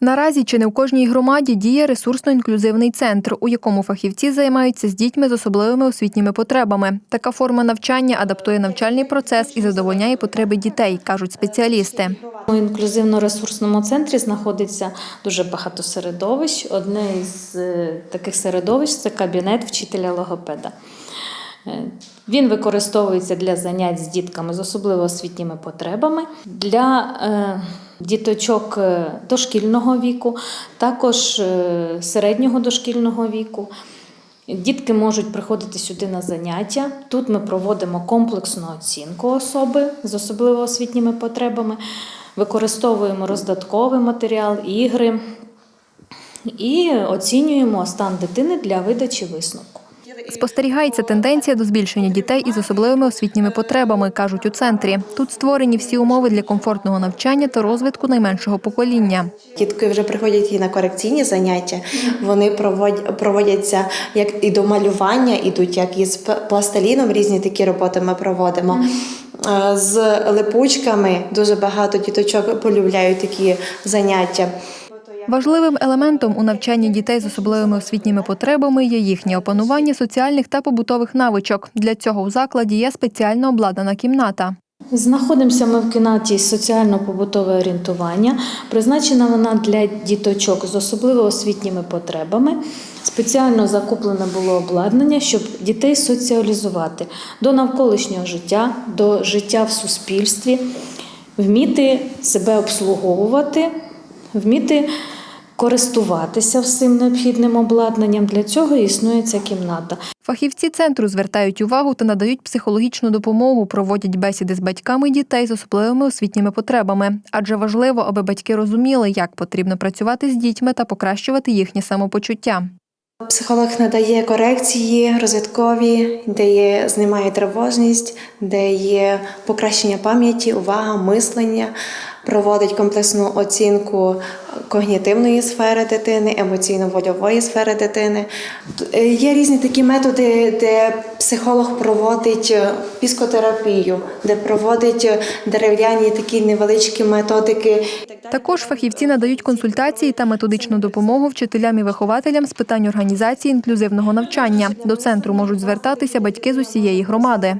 Наразі чи не в кожній громаді діє ресурсно-інклюзивний центр, у якому фахівці займаються з дітьми з особливими освітніми потребами. Така форма навчання адаптує навчальний процес і задовольняє потреби дітей, кажуть спеціалісти. У інклюзивно-ресурсному центрі знаходиться дуже багато середовищ. Одне із е, таких середовищ це кабінет вчителя логопеда. Е, Він використовується для занять з дітками з особливо освітніми потребами, для е, діточок е, дошкільного віку, також середнього дошкільного віку. Дітки можуть приходити сюди на заняття. Тут ми проводимо комплексну оцінку особи з особливо освітніми потребами, використовуємо роздатковий матеріал, ігри і оцінюємо стан дитини для видачі висновку. Спостерігається тенденція до збільшення дітей із особливими освітніми потребами, кажуть у центрі. Тут створені всі умови для комфортного навчання та розвитку найменшого покоління. Дітки вже приходять і на корекційні заняття. Вони проводять, проводяться як і до малювання, ідуть як і з п- пластиліном. Різні такі роботи ми проводимо. З липучками дуже багато діточок полюбляють такі заняття. Важливим елементом у навчанні дітей з особливими освітніми потребами є їхнє опанування соціальних та побутових навичок. Для цього у закладі є спеціально обладнана кімната. Знаходимося ми в кімнаті соціально-побутове орієнтування. Призначена вона для діточок з особливо освітніми потребами. Спеціально закуплене було обладнання, щоб дітей соціалізувати до навколишнього життя, до життя в суспільстві, вміти себе обслуговувати, вміти користуватися всім необхідним обладнанням. Для цього існує ця кімната. Фахівці центру звертають увагу та надають психологічну допомогу, проводять бесіди з батьками дітей з особливими освітніми потребами. Адже важливо, аби батьки розуміли, як потрібно працювати з дітьми та покращувати їхнє самопочуття. Психолог надає корекції розвиткові, де є знімає тривожність, де є покращення пам'яті, увага, мислення, проводить комплексну оцінку когнітивної сфери дитини, емоційно-вольової сфери дитини. Е, Є різні такі методи, де психолог проводить е, піскотерапію, де проводить е, дерев'яні такі невеличкі методики. Також фахівці надають консультації та методичну допомогу вчителям і вихователям з питань організації інклюзивного навчання. До центру можуть звертатися батьки з усієї громади.